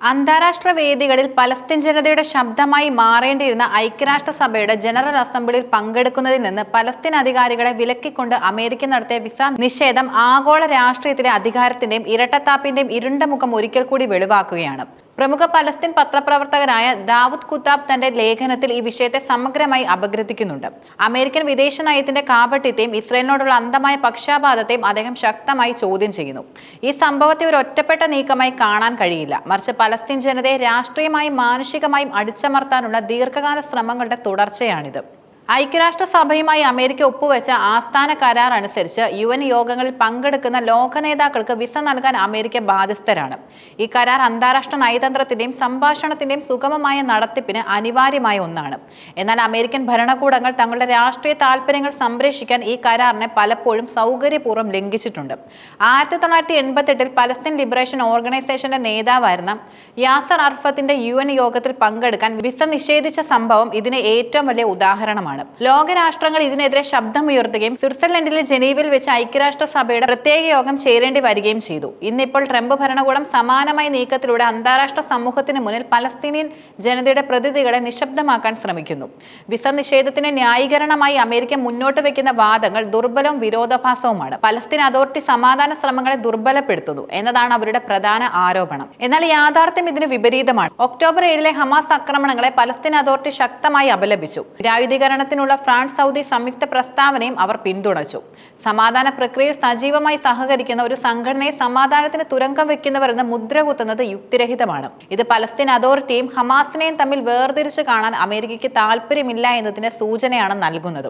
അന്താരാഷ്ട്ര വേദികളിൽ പലസ്തീൻ ജനതയുടെ ശബ്ദമായി മാറേണ്ടിയിരുന്ന ഐക്യരാഷ്ട്രസഭയുടെ ജനറൽ അസംബ്ലിയിൽ പങ്കെടുക്കുന്നതിൽ നിന്ന് പലസ്തീൻ അധികാരികളെ വിലക്കിക്കൊണ്ട് അമേരിക്ക നടത്തിയ വിസ നിഷേധം ആഗോള രാഷ്ട്രീയത്തിലെ അധികാരത്തിന്റെയും ഇരട്ടത്താപ്പിന്റെയും ഇരുണ്ട മുഖം ഒരിക്കൽ കൂടി വെളിവാക്കുകയാണ്. പ്രമുഖ പലസ്തീൻ പത്രപ്രവർത്തകനായ ദാവൂദ് കുത്താബ് തന്റെ ലേഖനത്തിൽ ഈ വിഷയത്തെ സമഗ്രമായി അപഗ്രഥിക്കുന്നുണ്ട്. അമേരിക്കൻ വിദേശ നയത്തിന്റെ കാപട്യത്തെയും ഇസ്രയേലിനോടുള്ള അന്ധമായ പക്ഷാപാതത്തെയും അദ്ദേഹം ശക്തമായി ചോദ്യം ചെയ്യുന്നു. ഈ സംഭവത്തെ ഒരു ഒറ്റപ്പെട്ട നീക്കമായി കാണാൻ കഴിയില്ല. മറിച്ച് പലസ്തീൻ ജനതയെ രാഷ്ട്രീയമായും മാനുഷികമായും അടിച്ചമർത്താനുള്ള ദീർഘകാല ശ്രമങ്ങളുടെ തുടർച്ചയാണിത്. ഐക്യരാഷ്ട്രസഭയുമായി അമേരിക്ക ഒപ്പുവെച്ച ആസ്ഥാന കരാർ അനുസരിച്ച് യു എൻ യോഗങ്ങളിൽ പങ്കെടുക്കുന്ന ലോക നേതാക്കൾക്ക് വിസ നൽകാൻ അമേരിക്ക ബാധ്യസ്ഥരാണ്. ഈ കരാർ അന്താരാഷ്ട്ര നയതന്ത്രത്തിന്റെയും സംഭാഷണത്തിന്റെയും സുഗമമായ നടത്തിപ്പിന് അനിവാര്യമായ ഒന്നാണ്. എന്നാൽ അമേരിക്കൻ ഭരണകൂടങ്ങൾ തങ്ങളുടെ രാഷ്ട്രീയ താല്പര്യങ്ങൾ സംരക്ഷിക്കാൻ ഈ കരാറിനെ പലപ്പോഴും സൗകര്യപൂർവം ലംഘിച്ചിട്ടുണ്ട്. ആയിരത്തി തൊള്ളായിരത്തി എൺപത്തെട്ടിൽ പലസ്തീൻ ലിബറേഷൻ ഓർഗനൈസേഷന്റെ നേതാവായിരുന്ന യാസർ അർഫത്തിന്റെ യു യോഗത്തിൽ പങ്കെടുക്കാൻ വിസ നിഷേധിച്ച സംഭവം ഇതിന് ഏറ്റവും വലിയ ഉദാഹരണമാണ്. ലോകരാഷ്ട്രങ്ങൾ ഇതിനെതിരെ ശബ്ദമുയർത്തുകയും സ്വിറ്റ്സർലൻഡിലെ ജനീവിൽ വെച്ച് ഐക്യരാഷ്ട്ര സഭയുടെ പ്രത്യേക യോഗം ചേരേണ്ടി വരികയും ചെയ്തു. ഇന്നിപ്പോൾ ട്രംപ് ഭരണകൂടം സമാനമായ നീക്കത്തിലൂടെ അന്താരാഷ്ട്ര സമൂഹത്തിന് മുന്നിൽ പലസ്തീനിയൻ ജനതയുടെ പ്രതിനിധികളെ നിശബ്ദമാക്കാൻ ശ്രമിക്കുന്നു. വിസ നിഷേധത്തിന് ന്യായീകരണമായി അമേരിക്ക മുന്നോട്ട് വെക്കുന്ന വാദങ്ങൾ ദുർബലവും വിരോധാഭാസവുമാണ്. പലസ്തീൻ അതോറിറ്റി സമാധാന ശ്രമങ്ങളെ ദുർബലപ്പെടുത്തുന്നു എന്നതാണ് അവരുടെ പ്രധാന ആരോപണം. എന്നാൽ യാഥാർത്ഥ്യം ഇതിന് വിപരീതമാണ്. ഒക്ടോബർ ഏഴിലെ ഹമാസ് ആക്രമണങ്ങളെ പലസ്തീൻ അതോറിറ്റി ശക്തമായി അപലപിച്ചു. നിരായുധീകരണത്തിനുള്ള ഫ്രാൻസ് സൗദി സംയുക്ത പ്രസ്താവനയും അവർ പിന്തുണച്ചു. സമാധാന പ്രക്രിയയിൽ സജീവമായി സഹകരിക്കുന്ന ഒരു സംഘടനയെ സമാധാനത്തിന് തുരങ്കം വെക്കുന്നവർ എന്ന് മുദ്രകുത്തുന്നത് യുക്തിരഹിതമാണ്. ഇത് പലസ്തീൻ അതോറിറ്റിയും ഹമാസിനെയും തമ്മിൽ വേർതിരിച്ചു കാണാൻ അമേരിക്കയ്ക്ക് താല്പര്യമില്ല എന്നതിന് സൂചനയാണ് നൽകുന്നത്.